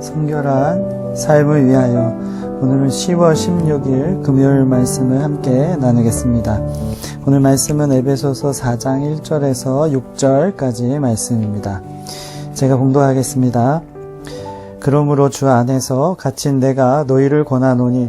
성결한 삶을 위하여 오늘은 10월 16일 금요일 말씀을 함께 나누겠습니다. 오늘 말씀은 에베소서 4장 1절에서 6절까지 말씀입니다. 제가 봉독하겠습니다. 그러므로 주 안에서 갇힌 내가 너희를 권하노니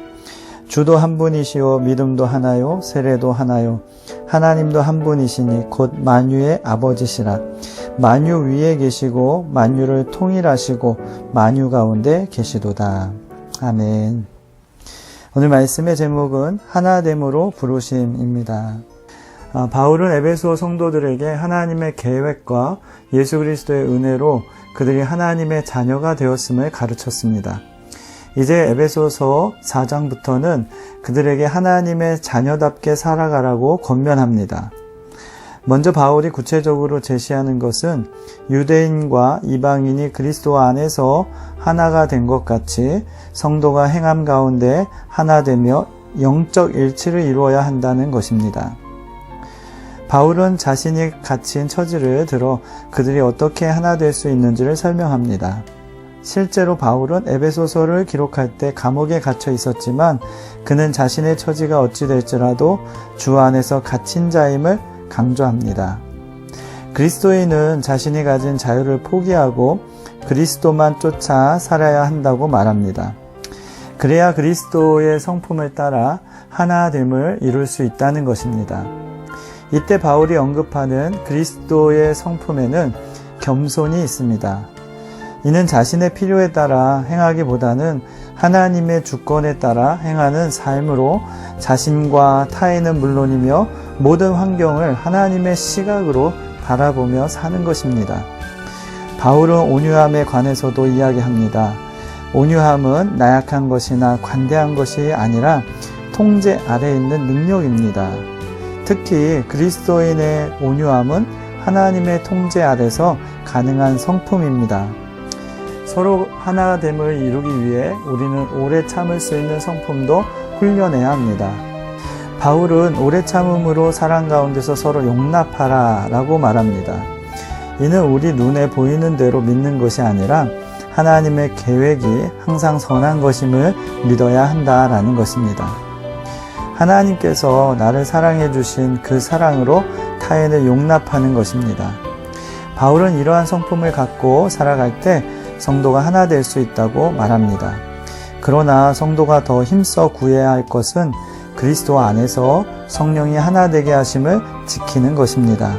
주도 한 분이시요 믿음도 하나요 세례도 하나요 하나님도 한 분이시니 곧 만유의 아버지시라. 만유 위에 계시고 만유를 통일하시고 만유 가운데 계시도다. 아멘. 오늘 말씀의 제목은 하나됨으로 부르심입니다. 아, 바울은 에베소 성도들에게 하나님의 계획과 예수 그리스도의 은혜로 그들이 하나님의 자녀가 되었음을 가르쳤습니다. 이제 에베소서 4장부터는 그들에게 하나님의 자녀답게 살아가라고 권면합니다. 먼저 바울이 구체적으로 제시하는 것은 유대인과 이방인이 그리스도 안에서 하나가 된 것 같이 성도가 행함 가운데 하나 되며 영적 일치를 이루어야 한다는 것입니다. 바울은 자신이 갇힌 처지를 들어 그들이 어떻게 하나 될 수 있는지를 설명합니다. 실제로 바울은 에베소서를 기록할 때 감옥에 갇혀 있었지만 그는 자신의 처지가 어찌 될지라도 주 안에서 갇힌 자임을 강조합니다. 그리스도인은 자신이 가진 자유를 포기하고 그리스도만 쫓아 살아야 한다고 말합니다. 그래야 그리스도의 성품을 따라 하나됨을 이룰 수 있다는 것입니다. 이때 바울이 언급하는 그리스도의 성품에는 겸손이 있습니다. 이는 자신의 필요에 따라 행하기보다는 하나님의 주권에 따라 행하는 삶으로 자신과 타인은 물론이며 모든 환경을 하나님의 시각으로 바라보며 사는 것입니다. 바울은 온유함에 관해서도 이야기합니다. 온유함은 나약한 것이나 관대한 것이 아니라 통제 아래 있는 능력입니다. 특히 그리스도인의 온유함은 하나님의 통제 아래서 가능한 성품입니다. 서로 하나됨을 이루기 위해 우리는 오래 참을 수 있는 성품도 훈련해야 합니다. 바울은 오래 참음으로 사랑 가운데서 서로 용납하라 라고 말합니다. 이는 우리 눈에 보이는 대로 믿는 것이 아니라 하나님의 계획이 항상 선한 것임을 믿어야 한다라는 것입니다. 하나님께서 나를 사랑해 주신 그 사랑으로 타인을 용납하는 것입니다. 바울은 이러한 성품을 갖고 살아갈 때 성도가 하나 될 수 있다고 말합니다. 그러나 성도가 더 힘써 구해야 할 것은 그리스도 안에서 성령이 하나 되게 하심을 지키는 것입니다.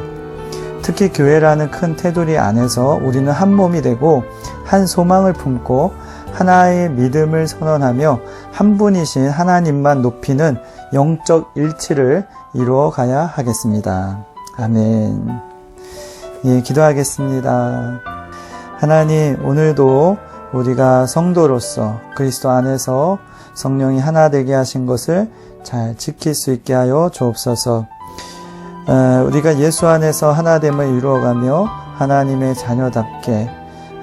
특히 교회라는 큰 테두리 안에서 우리는 한 몸이 되고 한 소망을 품고 하나의 믿음을 선언하며 한 분이신 하나님만 높이는 영적 일치를 이루어 가야 하겠습니다. 아멘. 예, 기도하겠습니다. 하나님, 오늘도 우리가 성도로서 그리스도 안에서 성령이 하나 되게 하신 것을 잘 지킬 수 있게 하여 주옵소서. 어, 우리가 예수 안에서 하나됨을 이루어가며 하나님의 자녀답게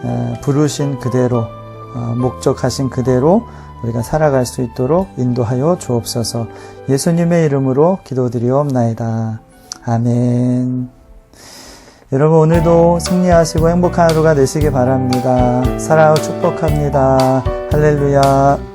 어, 부르신 그대로 어, 목적하신 그대로 우리가 살아갈 수 있도록 인도하여 주옵소서. 예수님의 이름으로 기도드리옵나이다. 아멘. 여러분 오늘도 승리하시고 행복한 하루가 되시기 바랍니다. 사랑하고 축복합니다. 할렐루야.